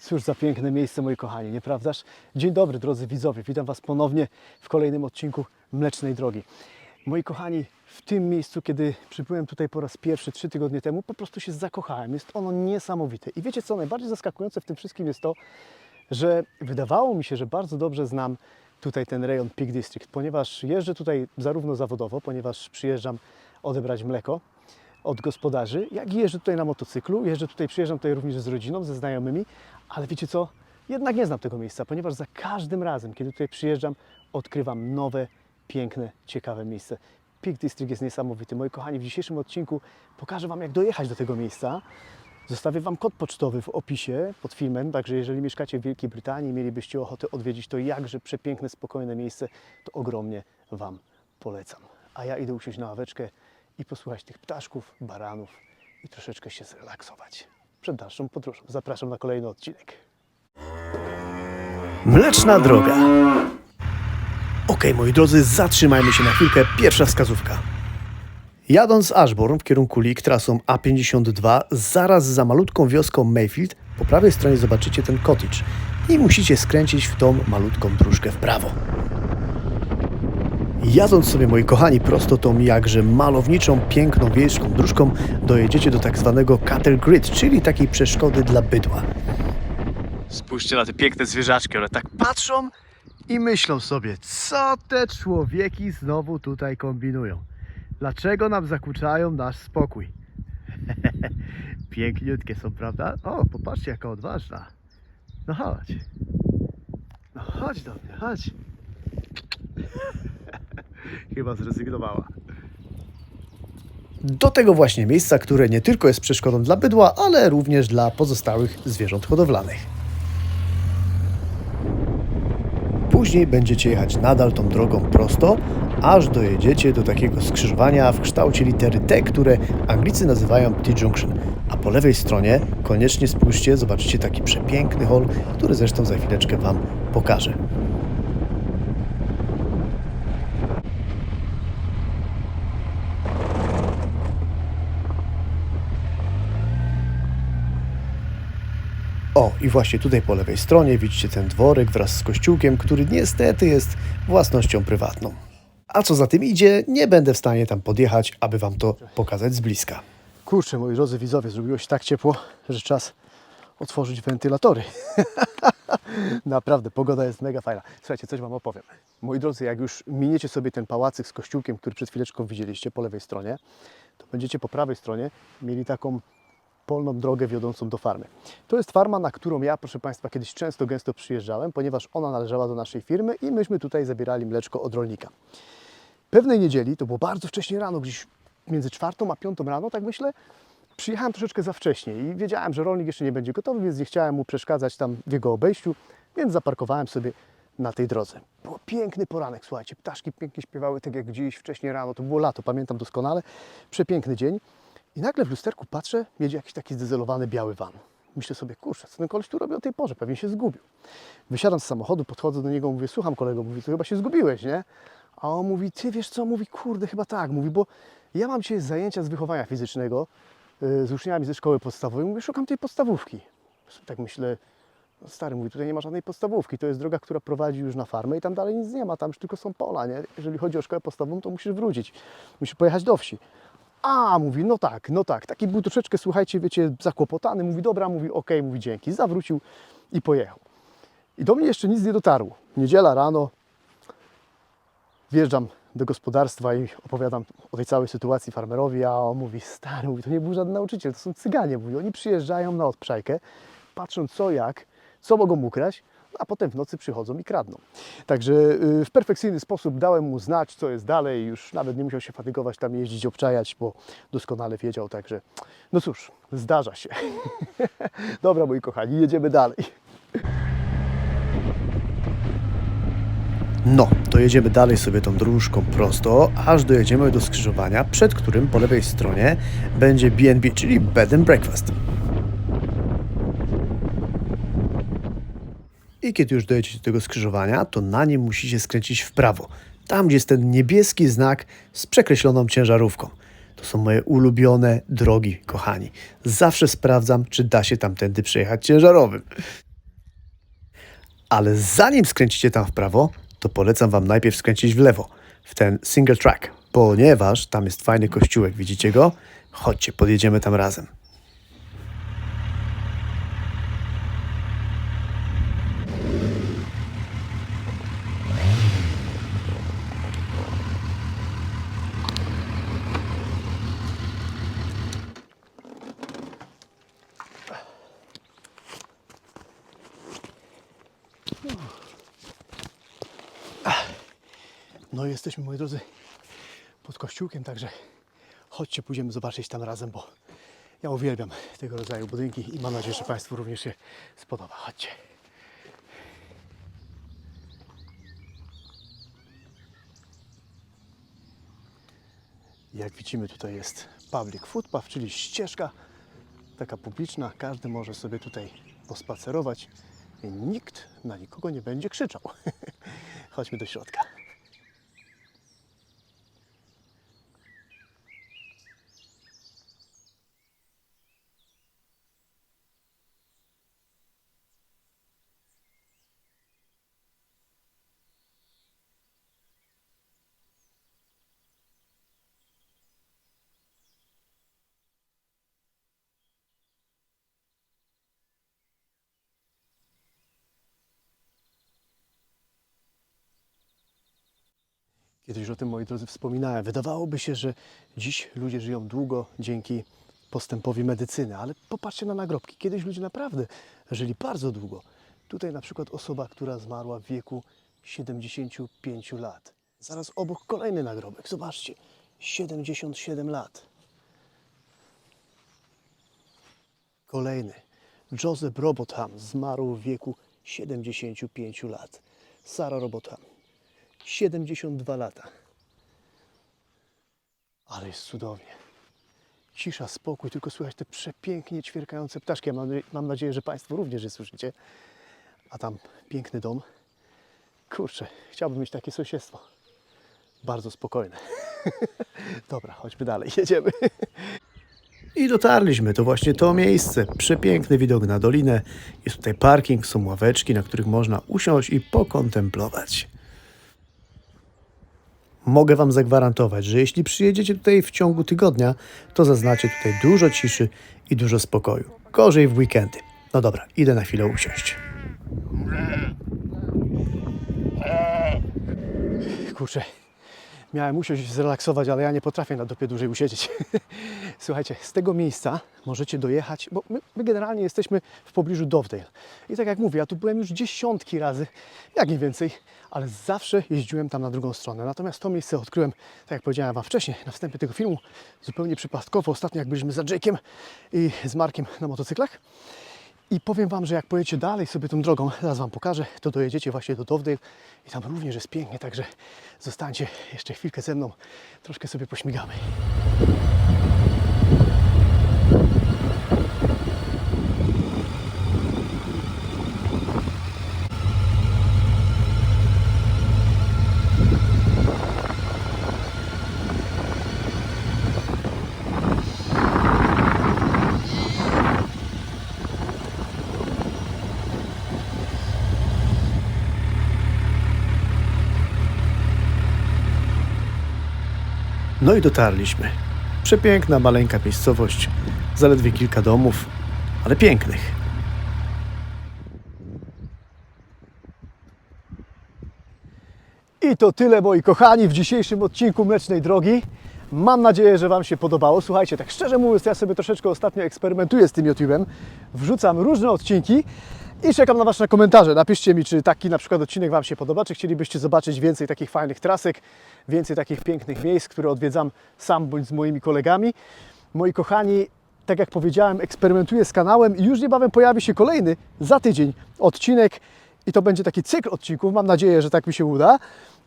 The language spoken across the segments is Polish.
Cóż za piękne miejsce, moi kochani, nieprawdaż? Dzień dobry, drodzy widzowie. Witam Was ponownie w kolejnym odcinku Mlecznej Drogi. Moi kochani, w tym miejscu, kiedy przybyłem tutaj po raz pierwszy trzy tygodnie temu, po prostu się zakochałem. Jest ono niesamowite. I wiecie co, najbardziej zaskakujące w tym wszystkim jest to, że wydawało mi się, że bardzo dobrze znam tutaj ten rejon Peak District, ponieważ jeżdżę tutaj zarówno zawodowo, ponieważ przyjeżdżam odebrać mleko od gospodarzy, jak i jeżdżę tutaj na motocyklu, jeżdżę tutaj, przyjeżdżam tutaj również z rodziną, ze znajomymi, ale wiecie co, jednak nie znam tego miejsca, ponieważ za każdym razem, kiedy tutaj przyjeżdżam, odkrywam nowe, piękne, ciekawe miejsce. Peak District jest niesamowity. Moi kochani, w dzisiejszym odcinku pokażę Wam, jak dojechać do tego miejsca. Zostawię Wam kod pocztowy w opisie pod filmem, także jeżeli mieszkacie w Wielkiej Brytanii, mielibyście ochotę odwiedzić to jakże przepiękne, spokojne miejsce, to ogromnie Wam polecam. A ja idę usiąść na ławeczkę i posłuchać tych ptaszków, baranów i troszeczkę się zrelaksować. Przed dalszą podróżą zapraszam na kolejny odcinek. Mleczna droga. Ok, moi drodzy, zatrzymajmy się na chwilkę. Pierwsza wskazówka. Jadąc z Ashbourne w kierunku Leek trasą A52, zaraz za malutką wioską Mayfield, po prawej stronie zobaczycie ten cottage i musicie skręcić w tą malutką dróżkę w prawo. Jadąc sobie, moi kochani, prosto tą jakże malowniczą, piękną wiejską dróżką, dojedziecie do tak zwanego cattle grid, czyli takiej przeszkody dla bydła. Spójrzcie na te piękne zwierzaczki, one tak patrzą i myślą sobie, co te człowieki znowu tutaj kombinują. Dlaczego nam zakłócają nasz spokój? Piękniutkie są, prawda? O, popatrzcie, jaka odważna. No chodź. No chodź do mnie, chodź. Chyba zrezygnowała. Do tego właśnie miejsca, które nie tylko jest przeszkodą dla bydła, ale również dla pozostałych zwierząt hodowlanych. Później będziecie jechać nadal tą drogą prosto, aż dojedziecie do takiego skrzyżowania w kształcie litery T, które Anglicy nazywają T-Junction. A po lewej stronie koniecznie spójrzcie, zobaczycie taki przepiękny hol, który zresztą za chwileczkę Wam pokażę. I właśnie tutaj po lewej stronie widzicie ten dworek wraz z kościółkiem, który niestety jest własnością prywatną. A co za tym idzie, nie będę w stanie tam podjechać, aby Wam to pokazać z bliska. Kurczę, moi drodzy widzowie, zrobiło się tak ciepło, że czas otworzyć wentylatory. Naprawdę, pogoda jest mega fajna. Słuchajcie, coś Wam opowiem. Moi drodzy, jak już miniecie sobie ten pałacyk z kościółkiem, który przed chwileczką widzieliście po lewej stronie, to będziecie po prawej stronie mieli taką polną drogę wiodącą do farmy. To jest farma, na którą ja, proszę Państwa, kiedyś często, gęsto przyjeżdżałem, ponieważ ona należała do naszej firmy i myśmy tutaj zabierali mleczko od rolnika. Pewnej niedzieli, to było bardzo wcześnie rano, gdzieś między czwartą a piątą rano, tak myślę, przyjechałem troszeczkę za wcześnie i wiedziałem, że rolnik jeszcze nie będzie gotowy, więc nie chciałem mu przeszkadzać tam w jego obejściu, więc zaparkowałem sobie na tej drodze. Było piękny poranek, słuchajcie, ptaszki pięknie śpiewały, tak jak gdzieś wcześniej rano, to było lato, pamiętam doskonale, przepiękny dzień. I nagle w lusterku patrzę, jedzie jakiś taki zdezelowany biały van. Myślę sobie, kurczę, co ten koleś tu robi o tej porze? Pewnie się zgubił. Wysiadam z samochodu, podchodzę do niego, mówię, słucham kolego, mówi, to chyba się zgubiłeś, nie? A on mówi, ty wiesz co? Mówi, kurde, chyba tak. Mówi, bo ja mam dzisiaj zajęcia z wychowania fizycznego yy, z uczniami ze szkoły podstawowej. Mówię, szukam tej podstawówki. Tak myślę, no stary, mówi, tutaj nie ma żadnej podstawówki. To jest droga, która prowadzi już na farmę i tam dalej nic nie ma, tam już tylko są pola, nie? Jeżeli chodzi o szkołę podstawową, to musisz wrócić. Musisz pojechać do wsi. A, mówi, no tak, no tak. Taki był troszeczkę, słuchajcie, wiecie, zakłopotany. Mówi, dobra, mówi, okej, mówi, dzięki. Zawrócił i pojechał. I do mnie jeszcze nic nie dotarło. Niedziela rano wjeżdżam do gospodarstwa i opowiadam o tej całej sytuacji farmerowi, a on mówi, stary, mówi, to nie był żaden nauczyciel, to są cyganie. Mówi, oni przyjeżdżają na odprzajkę, patrzą co jak, co mogą ukraść, a potem w nocy przychodzą i kradną. Także y, w perfekcyjny sposób dałem mu znać, co jest dalej. Już nawet nie musiał się fatygować tam jeździć, obczajać, bo doskonale wiedział. Także, no cóż, zdarza się. Dobra, moi kochani, jedziemy dalej. No, to jedziemy dalej sobie tą dróżką prosto, aż dojedziemy do skrzyżowania, przed którym po lewej stronie będzie B&B, czyli Bed and Breakfast. I kiedy już dojedziecie do tego skrzyżowania, to na nim musicie skręcić w prawo. Tam, gdzie jest ten niebieski znak z przekreśloną ciężarówką. To są moje ulubione drogi, kochani. Zawsze sprawdzam, czy da się tamtędy przejechać ciężarowym. Ale zanim skręcicie tam w prawo, to polecam Wam najpierw skręcić w lewo, w ten single track, ponieważ tam jest fajny kościółek, widzicie go? Chodźcie, podjedziemy tam razem. No i jesteśmy, moi drodzy, pod kościółkiem, także chodźcie, pójdziemy zobaczyć tam razem, bo ja uwielbiam tego rodzaju budynki i mam nadzieję, że Państwu również się spodoba. Chodźcie. Jak widzimy, tutaj jest public footpath, czyli ścieżka taka publiczna. Każdy może sobie tutaj pospacerować i nikt na nikogo nie będzie krzyczał. Chodźmy do środka. Kiedyś o tym, moi drodzy, wspominałem. Wydawałoby się, że dziś ludzie żyją długo dzięki postępowi medycyny, ale popatrzcie na nagrobki. Kiedyś ludzie naprawdę żyli bardzo długo. Tutaj na przykład osoba, która zmarła w wieku 75 lat. Zaraz obok kolejny nagrobek. Zobaczcie, 77 lat. Kolejny. Joseph Robotham zmarł w wieku 75 lat. Sarah Robotham 72 lata. Ale jest cudownie. Cisza, spokój, tylko słychać te przepięknie ćwierkające ptaszki. Ja mam, mam nadzieję, że Państwo również je słyszycie. A tam piękny dom. Kurczę, chciałbym mieć takie sąsiedztwo. Bardzo spokojne. Dobra, chodźmy dalej, jedziemy. I dotarliśmy, to właśnie to miejsce. Przepiękny widok na dolinę. Jest tutaj parking, są ławeczki, na których można usiąść i pokontemplować. Mogę Wam zagwarantować, że jeśli przyjedziecie tutaj w ciągu tygodnia, to zaznacie tutaj dużo ciszy i dużo spokoju. Gorzej w weekendy. No dobra, idę na chwilę usiąść. Kurczę, miałem usiąść, zrelaksować, ale ja nie potrafię na dopie dłużej usiedzieć. Słuchajcie, z tego miejsca możecie dojechać, bo my, my generalnie jesteśmy w pobliżu Dovedale. I tak jak mówię, ja tu byłem już dziesiątki razy, jak nie więcej, ale zawsze jeździłem tam na drugą stronę. Natomiast to miejsce odkryłem, tak jak powiedziałem Wam wcześniej, na wstępie tego filmu, zupełnie przypadkowo. Ostatnio jak byliśmy za Jake'iem i z Markiem na motocyklach. I powiem Wam, że jak pojedziecie dalej sobie tą drogą, zaraz Wam pokażę, to dojedziecie właśnie do Dovedale i tam również jest pięknie, także zostańcie jeszcze chwilkę ze mną, troszkę sobie pośmigamy. No i dotarliśmy. Przepiękna, maleńka miejscowość, zaledwie kilka domów, ale pięknych. I to tyle, moi kochani, w dzisiejszym odcinku Mlecznej Drogi. Mam nadzieję, że Wam się podobało. Słuchajcie, tak szczerze mówiąc, ja sobie troszeczkę ostatnio eksperymentuję z tym YouTube'em. Wrzucam różne odcinki i czekam na Wasze komentarze. Napiszcie mi, czy taki na przykład odcinek Wam się podoba, czy chcielibyście zobaczyć więcej takich fajnych trasek, więcej takich pięknych miejsc, które odwiedzam sam bądź z moimi kolegami. Moi kochani, tak jak powiedziałem, eksperymentuję z kanałem i już niebawem pojawi się kolejny za tydzień odcinek i to będzie taki cykl odcinków. Mam nadzieję, że tak mi się uda.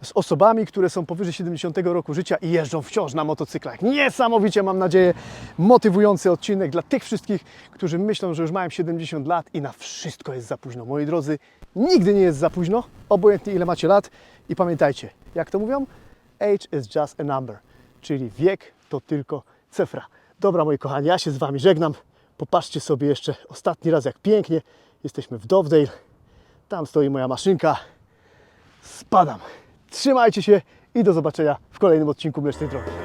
Z osobami, które są powyżej 70 roku życia i jeżdżą wciąż na motocyklach. Niesamowicie, mam nadzieję, motywujący odcinek dla tych wszystkich, którzy myślą, że już mają 70 lat i na wszystko jest za późno. Moi drodzy, nigdy nie jest za późno, obojętnie ile macie lat. I pamiętajcie, jak to mówią? Age is just a number, czyli wiek to tylko cyfra. Dobra, moi kochani, ja się z Wami żegnam. Popatrzcie sobie jeszcze ostatni raz, jak pięknie. Jesteśmy w Dovedale. Tam stoi moja maszynka. Spadam. Trzymajcie się i do zobaczenia w kolejnym odcinku Mlecznej Drogi.